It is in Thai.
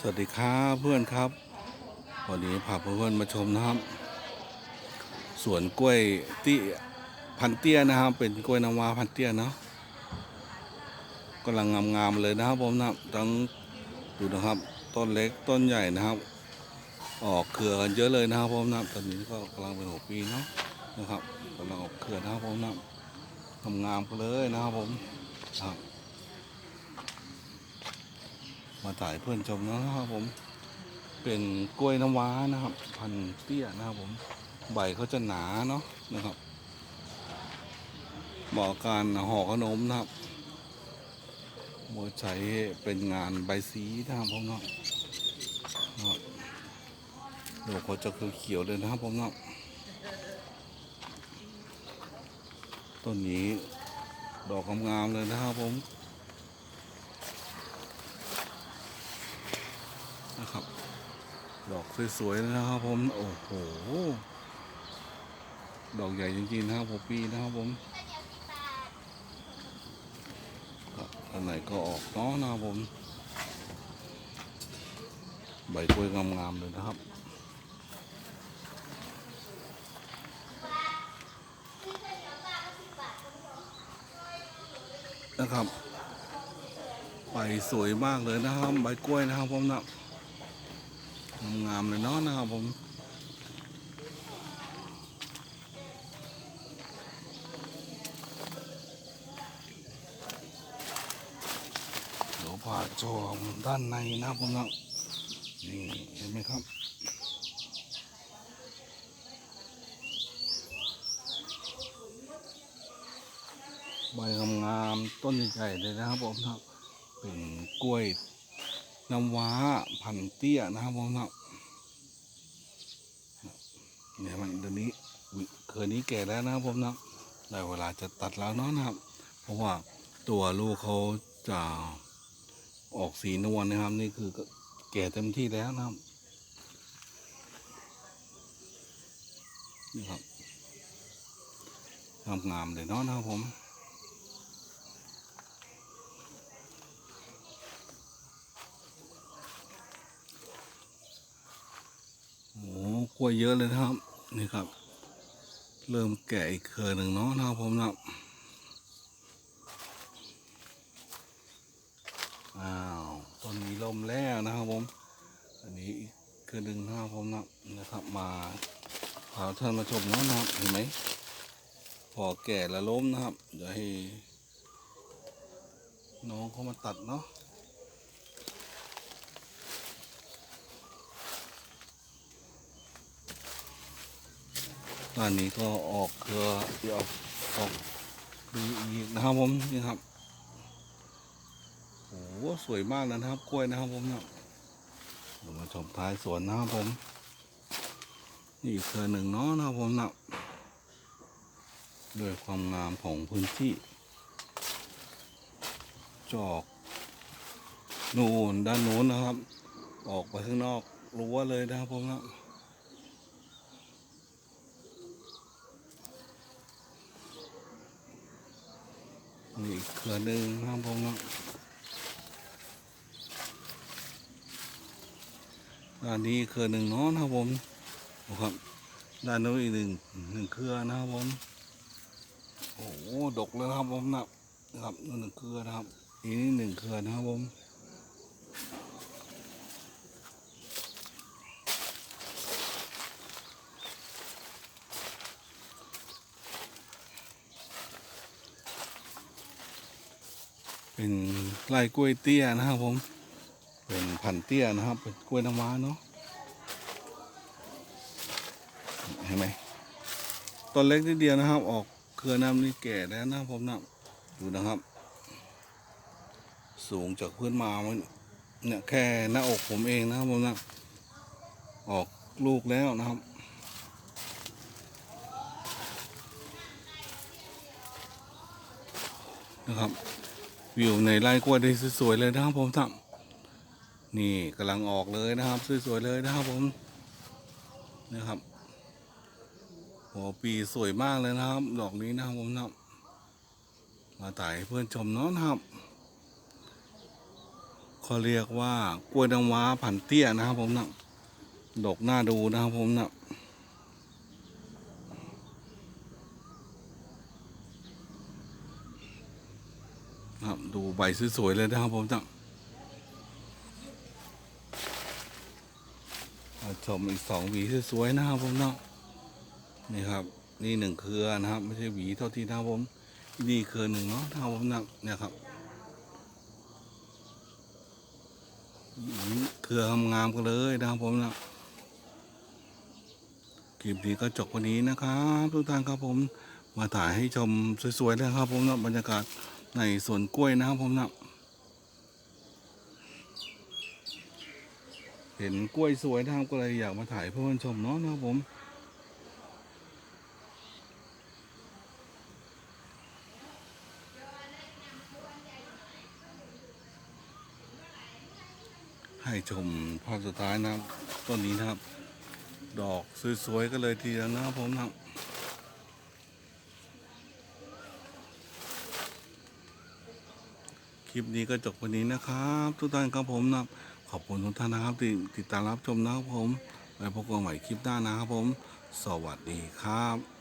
สวัสดีครับเพื่อนครับ วันนี้พาเพื่อนมาชมนะครับสวนกล้วยเตี้ยพันเตี้ยนะครับ เป็นกล้วยน้ำว้าพันเตี้ยเนาะกำลังงามๆเลยนะครับผมนะทั้งดูนะครับ ต้นเล็กต้นใหญ่นะครับ ออกเครือกันเยอะเลยนะครับผมนะตอนนี้ก็กำลังเป็นหัวปีเนาะนะครับกำลังออกเครือนะครับผมนะงามๆเลยนะครับผมครับ มาถ่ายเพื่อนชมนะครับผม เป็นกล้วยน้ำว้านะครับ พันเตี้ยนะครับผม ใบเขาจะหนาเนาะนะครับเหมาะการห่อขนมนะครับโมใช้เป็นงานใบสีนะครับผมเนาะดอกเขาจะคือเขียวเลยนะครับผมเนาะต้นนี้ดอกงามๆเลยนะครับผม นะครับ ด อกสวยๆเลยนะครับผม โอ้โห ดอกใหญ่จริงๆนะครับผมปีนะครับผมครับอันไหนก็ออกเนาะนะครับผม ใบกล้วยงามๆเลยนะครับนะครับใบสวยมากเลยนะครับ ใบกล้วยนะครับผมนะ งามๆเลยเนาะนะครับผมเดี๋ยวผ่าโจมด้านในนะครับผมนะนี่เห็นไหมครับใบงามๆต้นใหญ่เลยนะครับผมนะเป็นกล้วย น้ำว้าพันเตี้ยนะครับผมนะเนี่ยมันเดี๋ยวนี้เคยนี้แก่แล้วนะครับผมนะได้เวลาจะตัดแล้วเนาะนะครับ เพราะว่าตัวลูกเขาจะออกสีนวลนะครับ นี่คือก็แก่เต็มที่แล้วนะครับนี่ครับงามๆเลยเนาะนะครับผม โอ้ กล้วยเยอะเลยนะครับ นี่ครับ เริ่มแก่อีกเครือหนึ่งเนาะนะครับผมนะอ้าวต้นนี้ลมแล้วนะครับผม อันนี้คือหนึ่งนะครับผมนะนะครับ มาพาท่านมาชมเนาะนะครับเห็นไหมพอแก่แล้วล้มนะครับ เดี๋ยวให้น้องเขามาตัดเนาะ ด้านนี้ก็ออกเครือเดี๋ยวออกดูอีกนะครับผมนี่ครับโอ้โหสวยมากนะครับ กล้วยนะครับผมเนี่ยเดี๋ยวมาชมท้ายสวนนะครับผม นี่อีกเครือหนึ่งเนาะนะครับผมนะด้วยความงามของพื้นที่ จอกนูนด้านนู้นนะครับ ออกไปข้างนอกรั้วเลยนะครับผมนะ นี่อีกเขือหนึ่งนะครับผมนะด้านนี้เขือหนึ่งเนาะนะครับผมดูครับด้านนู้นอีกหนึ่งหนึ่งเครือนะครับผมโอ้โหดกเลยนะครับผมนะครับหนึ่งเครือนะครับอีกนี่หนึ่งเครือนะครับผม เป็นไร่กล้วยเตี้ยนะครับผม เป็นพันเตี้ยนะครับ เป็นกล้วยน้ำว้าเนาะเห็นไหมต้นเล็กนิดเดียวนะครับ ออกเครือน้ำนี่แก่แล้วนะผมนะดูนะครับ สูงจากพื้นมาเนี่ยแค่หน้าอกผมเองนะครับผมนะออกลูกแล้วนะครับนะครับ วิวในไร่กล้วยได้สวยๆเลยนะครับผมทำนี่กำลังออกเลยนะครับสวยๆเลยนะครับผมนะครับหัวปีสวยมากเลยนะครับ ดอกนี้นะครับผมนะมาถ่ายเพื่อนชมเนาะนะครับเขาเรียกว่ากล้วยน้ำว้าพันเตี้ยนะครับผมนะดกหน้าดูนะครับผมนะนะครับ ดูใบสวยๆเลยนะครับผมนะมาชมอีกสองหวีสวยๆนะครับผมเนาะนี่ครับ นี่หนึ่งเครือนะครับ ไม่ใช่หวีเท่าที่นะครับผม นี่เครือหนึ่งเนาะนะครับผมนะเนี่ยครับเครืองามๆกันเลยนะครับผมนะคลิปนี้ก็จบวันนี้นะครับ ทุกท่านครับผมมาถ่ายให้ชมสวยๆเลยครับผมนะบรรยากาศ ในสวนกล้วยนะครับผมนะเห็นกล้วยสวยนะครับก็เลยอยากมาถ่ายเพื่อนชมเนาะนะครับผมให้ชมภาพสุดท้ายนะครับต้นนี้นะครับ ดอกสวยๆก็เลยทีเดียวนะครับผมนะครับ ลิปนี้ก็จบวันนี้นะครับ ทุกท่านครับผมนะขอบคุณทุกท่านนะครับที่ติดตามรับชมนะครับผมไว้พบกันใหม่คลิปหน้านะครับผม สวัสดีครับ